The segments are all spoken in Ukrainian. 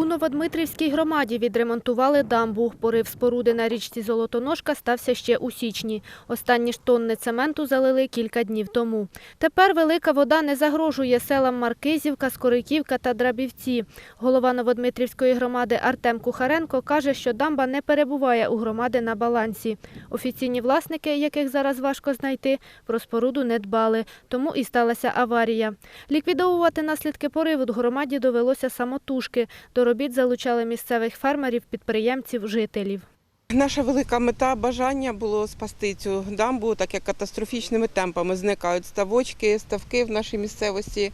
У Новодмитрівській громаді відремонтували дамбу. Порив споруди на річці Золотоножка стався ще у січні. Останні ж тонни цементу залили кілька днів тому. Тепер велика вода не загрожує селам Маркизівка, Скориківка та Драбівці. Голова Новодмитрівської громади Артем Кухаренко каже, що дамба не перебуває у громади на балансі. Офіційні власники, яких зараз важко знайти, про споруду не дбали, тому і сталася аварія. Ліквідовувати наслідки пориву громаді довелося самотужки. До робіт залучали місцевих фермерів, підприємців, жителів. Наша велика мета бажання було спасти цю дамбу, так як катастрофічними темпами зникають ставочки, ставки в нашій місцевості.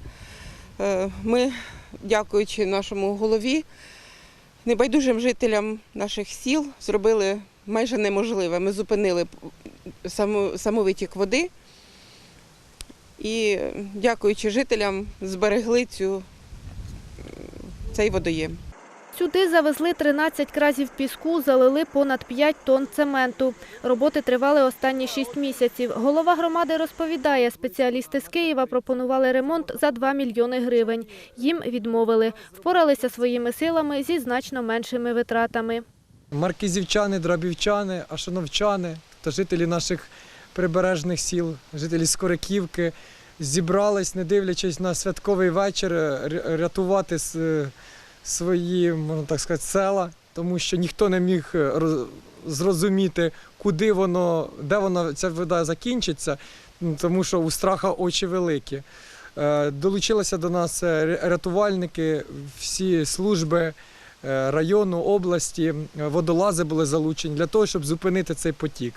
Е, Ми, дякуючи нашому голові, небайдужим жителям наших сіл зробили майже неможливе. Ми зупинили самовитік води і, дякуючи жителям, зберегли цю, цей водоєм. Сюди завезли 13 кразів піску, залили понад 5 тонн цементу. Роботи тривали останні 6 місяців. Голова громади розповідає, спеціалісти з Києва пропонували ремонт за 2 мільйони гривень. Їм відмовили. Впоралися своїми силами зі значно меншими витратами. маркізівчани, драбівчани, ашановчани та жителі наших прибережних сіл, жителі Скориківки зібрались, не дивлячись на святковий вечір, рятувати с- свої, можна так сказати, села, тому що ніхто не міг е, зрозуміти, куди воно, де воно ця вода закінчиться, тому що у страха очі великі. Е, Долучилися до нас е, рятувальники, всі служби району, області, водолази були залучені для того, щоб зупинити цей потік.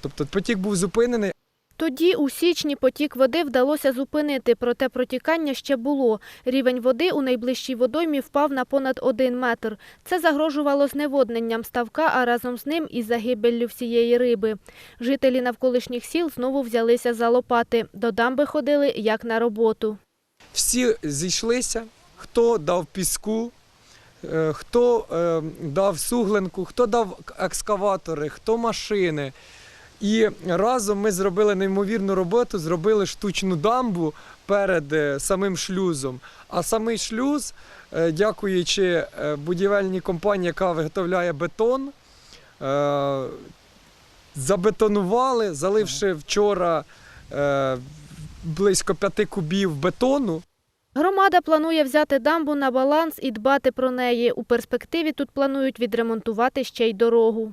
Тобто потік був зупинений, Тоді у січні потік води вдалося зупинити, проте протікання ще було. Рівень води у найближчій водоймі впав на понад один метр. Це загрожувало зневодненням ставка, а разом з ним і загибеллю всієї риби. Жителі навколишніх сіл знову взялися за лопати. До дамби ходили як на роботу. всі зійшлися, хто дав піску, е, хто е, дав сугленку, хто дав екскаватори, хто машини. І разом ми зробили неймовірну роботу, зробили штучну дамбу перед е, самим шлюзом. А самий шлюз, е, дякуючи е, будівельній компанії, яка виготовляє бетон, забетонували, заливши вчора близько п'яти кубів бетону. Громада планує взяти дамбу на баланс і дбати про неї. У перспективі тут планують відремонтувати ще й дорогу.